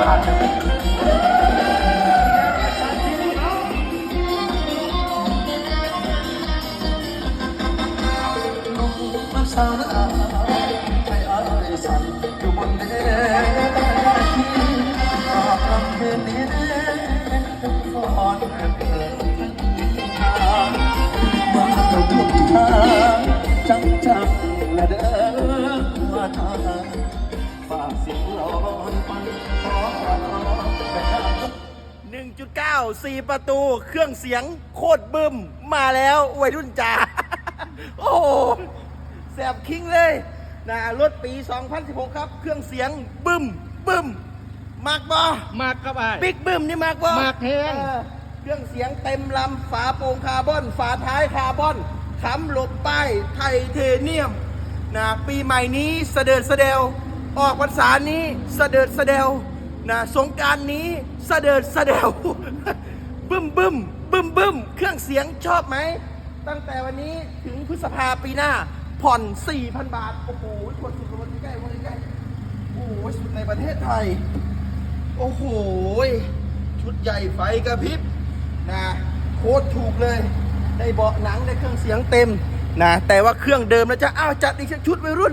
มาสาวนาให้อายสั่น 1.9 4 ประตู เครื่องเสียงโคตรบึ้ม มาแล้ววัยรุ่นจ๋า โอ้โหแสบคิงเลยนะรถปี 2016 ครับ เครื่องเสียงบึ้มบึ้มมากบอมากครับไอ้บิ๊กบึ้มนี่มากบอมากแฮงเออเครื่องเสียงเต็มลำฝาโปร่งคาร์บอน ฝาท้ายคาร์บอนค้ำหลบป้ายไทเทเนียมนะปีใหม่นี้เสดิร์ดเสดวออกพรรษานี้เสดิร์ดเสดว นะสงการนี้เสดิร์ดเสดวบึ้มบึ้มบึ้มบึ้มเครื่องเสียงชอบไหม ตั้งแต่วันนี้ถึงพฤษภาปีหน้า ผ่อน 4,000 บาท โอ้โหกดสุดวันใกล้วันใกล้โอ้โหสุดในประเทศไทย โอ้โห ชุดใหญ่ไฟกระพริบนะโคตรถูกเลย ได้เบาะหนังได้เครื่องเสียงเต็มนะแต่ว่าเครื่องเดิมนะจ๊ะอ้าวจัดอีกสักชุดวัยรุ่น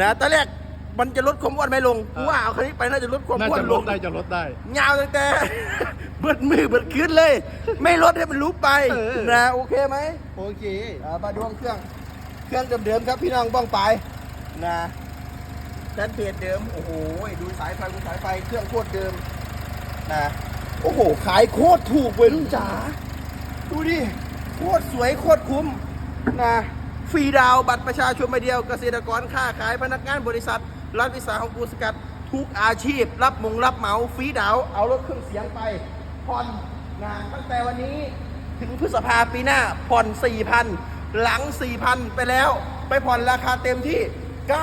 นะตอนแรกมันจะลดความอ้วนไม่ลงกูว่าเอาคันนี้ไปน่าจะลดความน่าอ้วจะนลลดงได้จะลดได้ ยาวตั้งแต่ เบิดมือเบิดคืนเลย ไม่ลดให้มันรู้ไปเออ นะโอเคไหม โอเค อ่ามาดวงเครื่อง เครื่องเดิมๆครับพี่น้องบ้องไปนะด้านเพจเดิม โอ้โห ดูสายไฟดูสายไฟ เครื่องโคตรเดิมนะ โอ้โห ขายโคตรถูกเว้ยลุงจ๋า ดูดิ โคตรสวยโคตรคุ้มนะ ฟรีดาวบัตรประชาชนใบเดียวเกษตรกรค้าขายพนักงานบริษัท รัฐวิสาหกิจสกัด ทุกอาชีพ รับมงรับเหมาฟรีดาว เอารถเครื่องเสียงไปผ่อนงานตั้งแต่วันนี้ถึงพฤษภาปีหน้าผ่อน4,000 หลัง 4,000 ไปแล้ว ไปผ่อนราคาเต็มที่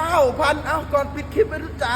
9,000 เอ้าก่อนปิดคลิปไปรู้จ๋า